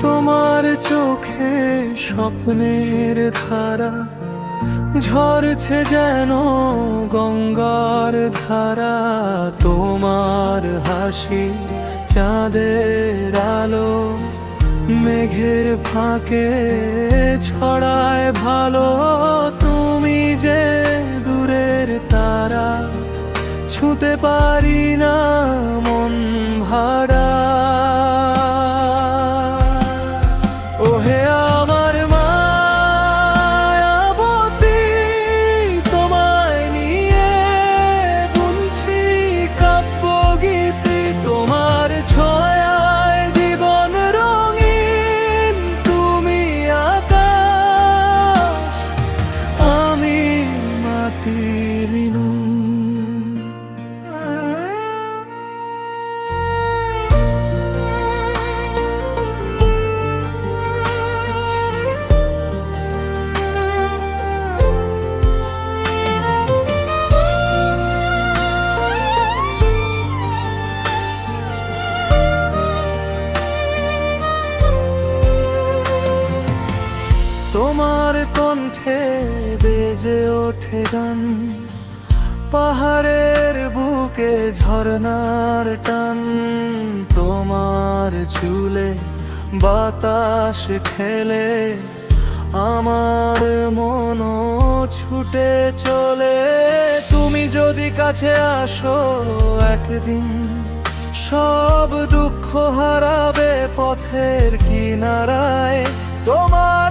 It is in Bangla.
তোমার চোখে স্বপ্নের ধারা ঝরছে যেন গঙ্গার ধারা। তোমার হাসি চাঁদের আলো মেঘের ফাঁকে ছড়ায় ভালো। তুমি যে দূরের তারা, ছুতে পারি না মন ভাড়া। ti. তোমার কণ্ঠে বেজে ওঠে গান। পাহাড়ের বুকে ঝর্ণার টান। তোমার চুলে বাতাস খেলে আমার মন ছুটে চলে। তুমি যদি কাছে আসো একদিন, সব দুঃখ হারাবে পথের কিনারায়। তোমার